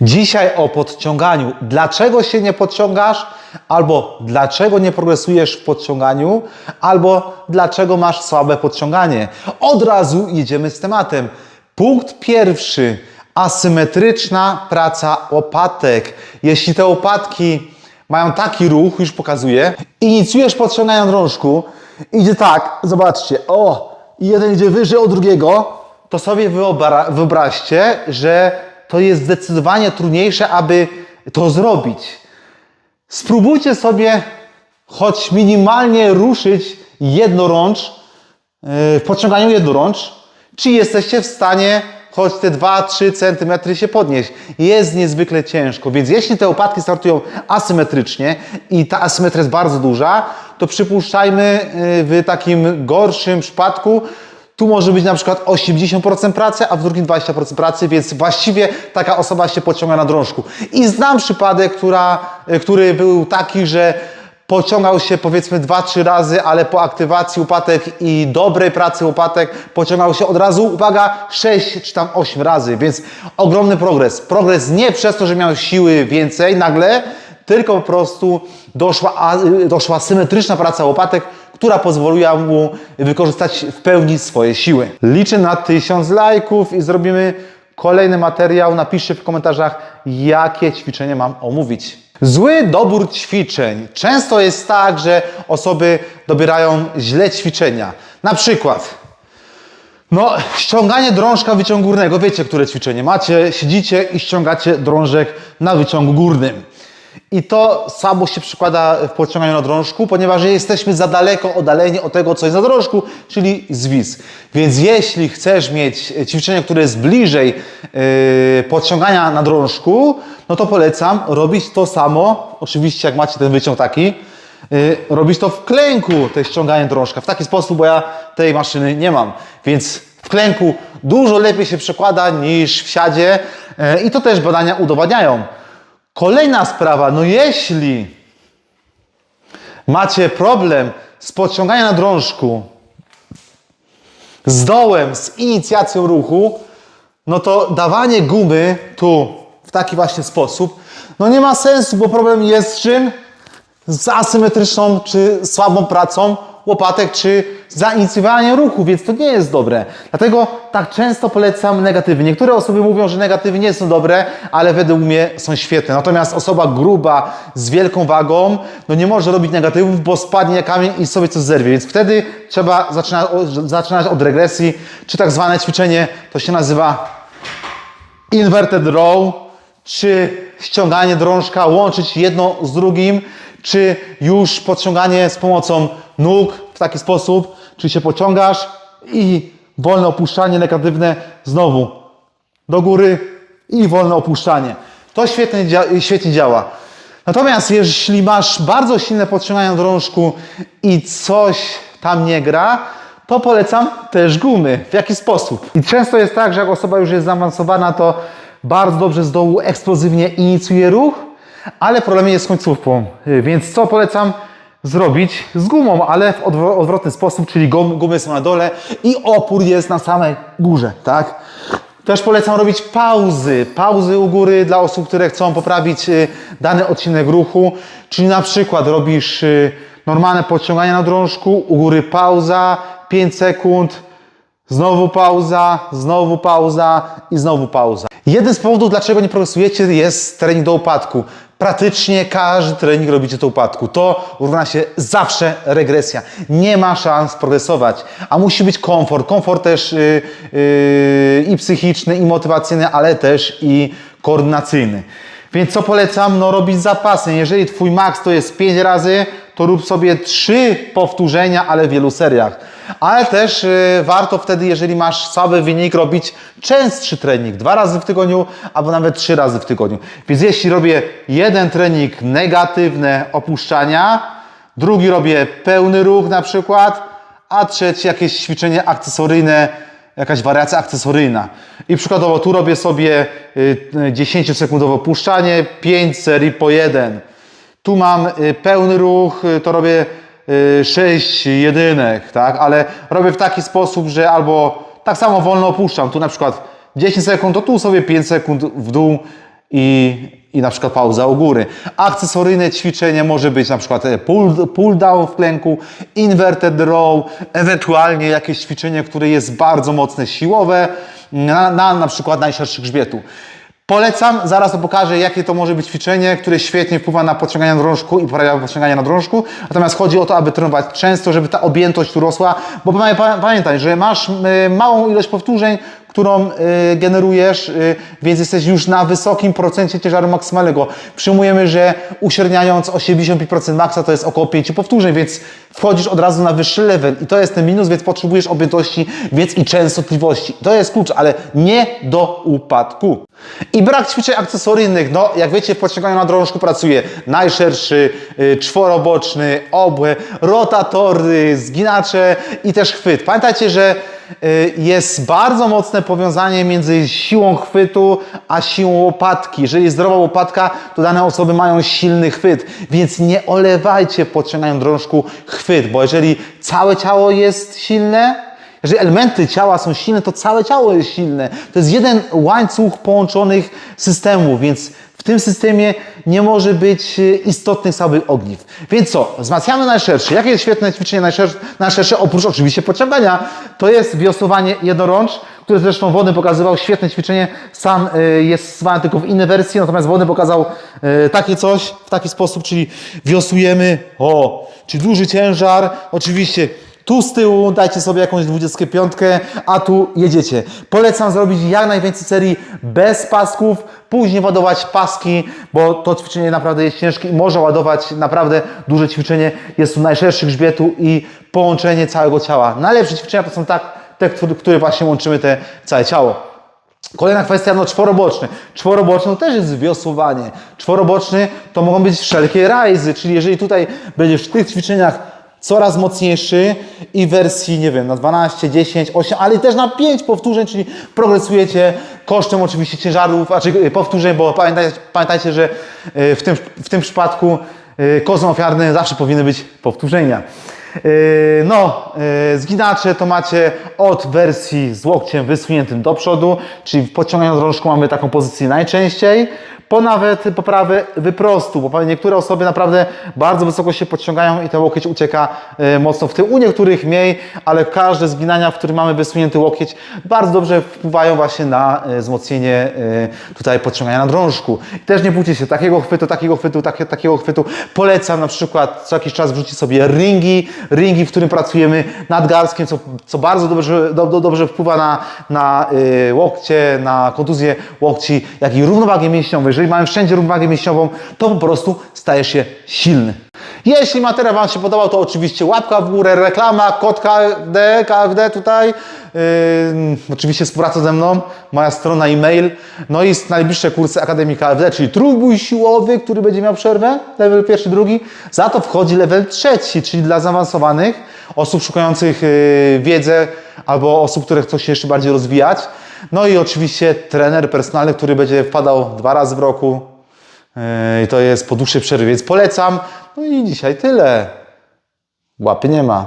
Dzisiaj o podciąganiu. Dlaczego się nie podciągasz? Albo dlaczego nie progresujesz w podciąganiu? Albo dlaczego masz słabe podciąganie? Od razu jedziemy z tematem. Punkt pierwszy. Asymetryczna praca łopatek. Jeśli te łopatki mają taki ruch, już pokazuję, inicjujesz podciąganie na drążku, idzie tak, zobaczcie, o, jeden idzie wyżej od drugiego, to sobie wyobra- wyobraźcie, że to jest zdecydowanie trudniejsze, aby to zrobić. Spróbujcie sobie choć minimalnie ruszyć jednorącz yy, w podciąganiu jednorącz, czy jesteście w stanie choć te 2-3 cm się podnieść. Jest niezwykle ciężko, więc jeśli te opadki startują asymetrycznie i ta asymetria jest bardzo duża, to przypuszczajmy yy, w takim gorszym przypadku, tu może być na przykład 80% pracy, a w drugim 20% pracy, więc właściwie taka osoba się pociąga na drążku. I znam przypadek, która, y, który był taki, że pociągał się powiedzmy 2-3 razy, ale po aktywacji łopatek i dobrej pracy łopatek pociągał się od razu, uwaga, 6 czy tam 8 razy, więc ogromny progres. Progres nie przez to, że miał siły więcej nagle, tylko po prostu doszła, y, doszła symetryczna praca łopatek, która pozwoliła mu wykorzystać w pełni swoje siły. Liczę na 1000 lajków i zrobimy kolejny materiał. Napiszcie w komentarzach, jakie ćwiczenie mam omówić. Zły dobór ćwiczeń. Często jest tak, że osoby dobierają źle ćwiczenia. Na przykład no, ściąganie drążka wyciągu górnego. Wiecie, które ćwiczenie macie. Siedzicie i ściągacie drążek na wyciągu górnym. I to samo się przykłada w podciąganiu na drążku, ponieważ jesteśmy za daleko oddaleni od tego, co jest na drążku, czyli zwis. Więc jeśli chcesz mieć ćwiczenie, które jest bliżej yy, podciągania na drążku, no to polecam robić to samo, oczywiście jak macie ten wyciąg taki, yy, robić to w klęku, to ściąganie drążka. W taki sposób, bo ja tej maszyny nie mam. Więc w klęku dużo lepiej się przekłada niż w siadzie yy, i to też badania udowadniają. Kolejna sprawa, no jeśli macie problem z podciąganiem na drążku, z dołem, z inicjacją ruchu, no to dawanie gumy tu w taki właśnie sposób, no nie ma sensu, bo problem jest z czym? Z asymetryczną czy słabą pracą łopatek, czy zainicjowaniem ruchu, więc to nie jest dobre. Dlatego tak często polecam negatywy. Niektóre osoby mówią, że negatywy nie są dobre, ale według mnie są świetne. Natomiast osoba gruba, z wielką wagą, no nie może robić negatywów, bo spadnie jak kamień i sobie coś zerwie. Więc wtedy trzeba zaczynać, zaczynać od regresji, czy tak zwane ćwiczenie, to się nazywa inverted row, czy ściąganie drążka, łączyć jedno z drugim, czy już podciąganie z pomocą nóg w taki sposób, czy się pociągasz i wolne opuszczanie negatywne znowu do góry i wolne opuszczanie. To świetnie, świetnie działa. Natomiast jeśli masz bardzo silne podciąganie drążku i coś tam nie gra, to polecam też gumy. W jaki sposób? I często jest tak, że jak osoba już jest zaawansowana, to bardzo dobrze z dołu eksplozywnie inicjuje ruch, ale problem jest z końcówką. Więc co polecam zrobić z gumą, ale w odwro- odwrotny sposób, czyli gum- gumy są na dole i opór jest na samej górze, tak? Też polecam robić pauzy. Pauzy u góry dla osób, które chcą poprawić y, dany odcinek ruchu. Czyli na przykład robisz y, normalne podciąganie na drążku, u góry pauza, 5 sekund, znowu pauza, znowu pauza i znowu pauza. Jeden z powodów, dlaczego nie progresujecie, jest trening do upadku. Praktycznie każdy trening robicie do upadku. To równa się zawsze regresja. Nie ma szans progresować, a musi być komfort. Komfort też yy, yy, i psychiczny, i motywacyjny, ale też i koordynacyjny. Więc co polecam? No robić zapasy. Jeżeli Twój maks to jest 5 razy, to rób sobie 3 powtórzenia, ale w wielu seriach. Ale też y, warto wtedy, jeżeli masz słaby wynik, robić częstszy trening. Dwa razy w tygodniu, albo nawet trzy razy w tygodniu. Więc jeśli robię jeden trening negatywne opuszczania, drugi robię pełny ruch na przykład, a trzeci jakieś ćwiczenie akcesoryjne, jakaś wariacja akcesoryjna. I przykładowo tu robię sobie y, y, 10-sekundowe opuszczanie, 5 serii po jeden. Tu mam y, pełny ruch, y, to robię 6 jedynek, tak? Ale robię w taki sposób, że albo tak samo wolno opuszczam. Tu na przykład 10 sekund, to tu sobie 5 sekund w dół i, i na przykład pauza u góry. Akcesoryjne ćwiczenie może być na przykład e, pull, pull down w klęku, inverted row, ewentualnie jakieś ćwiczenie, które jest bardzo mocne siłowe, na, na, na przykład najszerszy grzbietu. Polecam, zaraz to pokażę, jakie to może być ćwiczenie, które świetnie wpływa na podciąganie na drążku i poprawia podciąganie na drążku. Natomiast chodzi o to, aby trenować często, żeby ta objętość tu rosła, bo pamię- pa- pamiętaj, że masz y, małą ilość powtórzeń, którą y, generujesz, y, więc jesteś już na wysokim procencie ciężaru maksymalnego. Przyjmujemy, że uśredniając 85% maksa to jest około 5 powtórzeń, więc wchodzisz od razu na wyższy level i to jest ten minus, więc potrzebujesz objętości, więc i częstotliwości. To jest klucz, ale nie do upadku. I brak ćwiczeń akcesoryjnych. No, jak wiecie, w podciąganiu na drążku pracuje najszerszy, y, czworoboczny, obłe, rotatory, zginacze i też chwyt. Pamiętajcie, że jest bardzo mocne powiązanie między siłą chwytu a siłą łopatki. Jeżeli zdrowa łopatka, to dane osoby mają silny chwyt, więc nie olewajcie na drążku chwyt, bo jeżeli całe ciało jest silne, jeżeli elementy ciała są silne, to całe ciało jest silne. To jest jeden łańcuch połączonych systemów, więc w tym systemie nie może być e, istotnych słabych ogniw. Więc co? Wzmacniamy najszerszy. Jakie jest świetne ćwiczenie najszersze, najszersze oprócz oczywiście podciągania? To jest wiosłowanie jednorącz, które zresztą Wodny pokazywał. Świetne ćwiczenie. Sam e, jest stosowany tylko w innej wersji, natomiast Wodny pokazał e, takie coś w taki sposób, czyli wiosłujemy, o, czyli duży ciężar, oczywiście tu z tyłu dajcie sobie jakąś 25, a tu jedziecie. Polecam zrobić jak najwięcej serii bez pasków, później ładować paski, bo to ćwiczenie naprawdę jest ciężkie i może ładować naprawdę duże ćwiczenie. Jest tu najszerszy grzbietu i połączenie całego ciała. Najlepsze ćwiczenia to są tak, te, które właśnie łączymy te całe ciało. Kolejna kwestia, no czworoboczny. Czworoboczny to też jest wiosłowanie. Czworoboczny to mogą być wszelkie rajzy, czyli jeżeli tutaj będziesz w tych ćwiczeniach coraz mocniejszy i wersji, nie wiem, na 12, 10, 8, ale też na 5 powtórzeń, czyli progresujecie kosztem oczywiście ciężarów, znaczy powtórzeń, bo pamiętajcie, pamiętajcie że y, w tym, w tym przypadku y, kozłem ofiarnym zawsze powinny być powtórzenia. Yy, No, yy, zginacze to macie od wersji z łokciem wysuniętym do przodu, czyli w podciąganiu drążku mamy taką pozycję najczęściej, po nawet poprawę wyprostu, bo niektóre osoby naprawdę bardzo wysoko się podciągają i ten łokieć ucieka yy, mocno w tył. U niektórych mniej, ale każde zginania, w którym mamy wysunięty łokieć, bardzo dobrze wpływają właśnie na wzmocnienie tutaj podciągania na drążku. I też nie bójcie się takiego chwytu, takiego chwytu, takie, takiego chwytu. Polecam na przykład co jakiś czas wrzucić sobie ringi, ringi, w którym pracujemy nadgarstkiem, co, co bardzo dobrze, do, do, dobrze wpływa na, na y, łokcie, na kontuzję łokci, jak i równowagę mięśniową. Jeżeli mamy wszędzie równowagę mięśniową, to po prostu stajesz się silny. Jeśli materiał Wam się podobał, to oczywiście łapka w górę, reklama, kod KFD, KFD tutaj. Yy, oczywiście współpraca ze mną, moja strona e-mail. No i najbliższe kursy Akademii KFD, czyli trójbój siłowy, który będzie miał przerwę, level pierwszy, drugi. Za to wchodzi level trzeci, czyli dla zaawansowanych, osób szukających yy, wiedzę albo osób, które chcą się jeszcze bardziej rozwijać. No i oczywiście trener personalny, który będzie wpadał dwa razy w roku, Yy, I to jest po dłuższej przerwie, więc polecam. No i dzisiaj tyle. Łapy nie ma.